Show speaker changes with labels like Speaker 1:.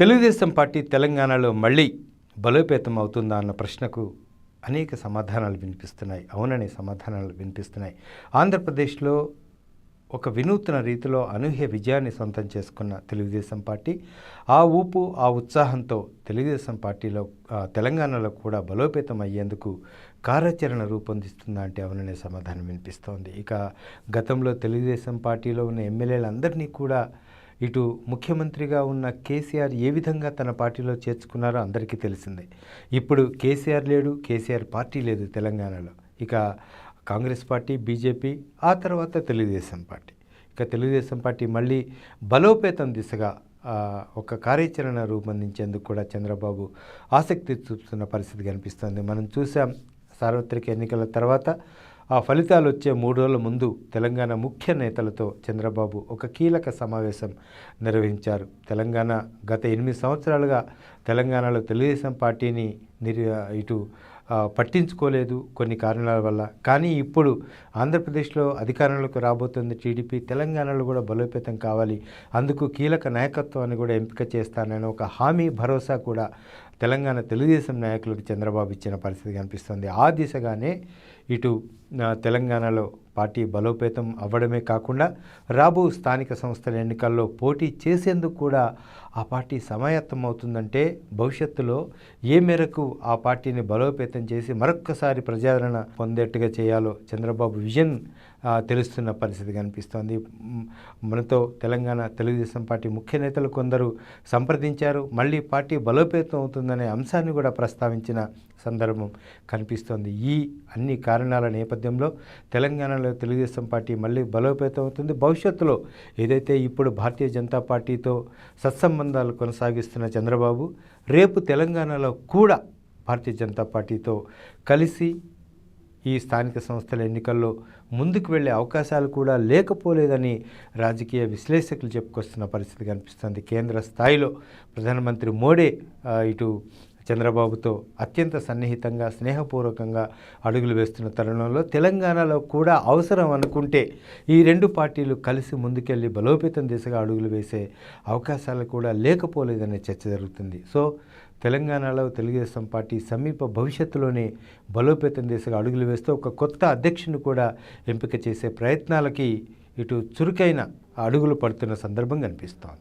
Speaker 1: Telugu Desam party తెలంగాణలో మళ్ళీ బలోపేతం అవుతుందా అన్న ప్రశ్నకు అనేక సమాధానాలు వినిపిస్తున్నాయి. అవుననే సమాధానాలు వినిపిస్తున్నాయి. ఆంధ్రప్రదేశ్లో ఒక వినూత్న రీతిలో అనూహ్య విజయాన్ని సొంతం చేసుకున్న తెలుగుదేశం పార్టీ ఆ ఊపు ఆ ఉత్సాహంతో తెలుగుదేశం పార్టీలో తెలంగాణలో కూడా బలోపేతం అయ్యేందుకు కార్యాచరణ రూపొందిస్తుందా అంటే అవుననే సమాధానం వినిపిస్తోంది. ఇక గతంలో తెలుగుదేశం పార్టీలో ఉన్న ఎమ్మెల్యేలందరినీ కూడా ఇటు ముఖ్యమంత్రిగా ఉన్న కేసీఆర్ ఏ విధంగా తన పార్టీలో చేర్చుకున్నారో అందరికీ తెలిసిందే. ఇప్పుడు కేసీఆర్ లేడు కేసీఆర్ పార్టీ లేదు తెలంగాణలో. ఇక కాంగ్రెస్ పార్టీ బీజేపీ ఆ తర్వాత తెలుగుదేశం పార్టీ. ఇక తెలుగుదేశం పార్టీ మళ్ళీ బలోపేతం దిశగా ఒక కార్యాచరణ రూపొందించేందుకు కూడా చంద్రబాబు ఆసక్తి చూపుతున్న పరిస్థితి కనిపిస్తోంది. మనం చూసాం సార్వత్రిక ఎన్నికల తర్వాత ఆ ఫలితాలు వచ్చే మూడు రోజుల ముందు తెలంగాణ ముఖ్య నేతలతో చంద్రబాబు ఒక కీలక సమావేశం నిర్వహించారు. తెలంగాణ గత ఎనిమిది సంవత్సరాలుగా తెలంగాణలో తెలుగుదేశం పార్టీని నిర్ ఇటు పట్టించుకోలేదు కొన్ని కారణాల వల్ల. కానీ ఇప్పుడు ఆంధ్రప్రదేశ్లో అధికారంలోకి రాబోతుంది టీడీపీ. తెలంగాణలో కూడా బలోపేతం కావాలి. అందుకు కీలక నాయకత్వాన్ని కూడా ఎంపిక చేస్తానని ఒక హామీ భరోసా కూడా తెలంగాణ తెలుగుదేశం నాయకులకు చంద్రబాబు ఇచ్చిన పరిస్థితి కనిపిస్తుంది. ఆ దిశగానే ఇటు తెలంగాణలో పార్టీ బలోపేతం అవ్వడమే కాకుండా రాబో స్థానిక సంస్థల ఎన్నికల్లో పోటీ చేసేందుకు కూడా ఆ పార్టీ సమాయత్తం అవుతుందంటే భవిష్యత్తులో ఏ మేరకు ఆ పార్టీని బలోపేతం చేసి మరొక్కసారి ప్రజాదరణ పొందేట్టుగా చేయాలో చంద్రబాబు విజన్ తెలుస్తున్న పరిస్థితి కనిపిస్తోంది. మనతో తెలంగాణ తెలుగుదేశం పార్టీ ముఖ్య నేతలు కొందరు సంప్రదించారు. మళ్ళీ పార్టీ బలోపేతం అవుతుంది అవుతుందనే అంశాన్ని కూడా ప్రస్తావించిన సందర్భం కనిపిస్తోంది. ఈ అన్ని కారణాల నేపథ్యంలో తెలంగాణలో తెలుగుదేశం పార్టీ మళ్ళీ బలోపేతం అవుతుంది. భవిష్యత్తులో ఏదైతే ఇప్పుడు భారతీయ జనతా పార్టీతో సత్సంబంధాలు కొనసాగిస్తున్న చంద్రబాబు రేపు తెలంగాణలో కూడా భారతీయ జనతా పార్టీతో కలిసి ఈ స్థానిక సంస్థల ఎన్నికల్లో ముందుకు వెళ్ళే అవకాశాలు కూడా లేకపోలేదని రాజకీయ విశ్లేషకులు చెప్పుకొస్తున్న పరిస్థితి కనిపిస్తుంది. కేంద్ర స్థాయిలో ప్రధానమంత్రి మోడీ ఇటు చంద్రబాబుతో అత్యంత సన్నిహితంగా స్నేహపూర్వకంగా అడుగులు వేస్తున్న తరుణంలో తెలంగాణలో కూడా అవసరం అనుకుంటే ఈ రెండు పార్టీలు కలిసి ముందుకెళ్ళి బలోపేతం దిశగా అడుగులు వేసే అవకాశాలు కూడా లేకపోలేదనే చర్చ జరుగుతుంది. సో తెలంగాణలో తెలుగుదేశం పార్టీ సమీప భవిష్యత్తులోనే బలోపేతం దిశగా అడుగులు వేస్తూ ఒక కొత్త అధ్యక్షుని కూడా ఎంపిక చేసే ప్రయత్నాలకి ఇటు చురుకైన అడుగులు పడుతున్న సందర్భం కనిపిస్తోంది.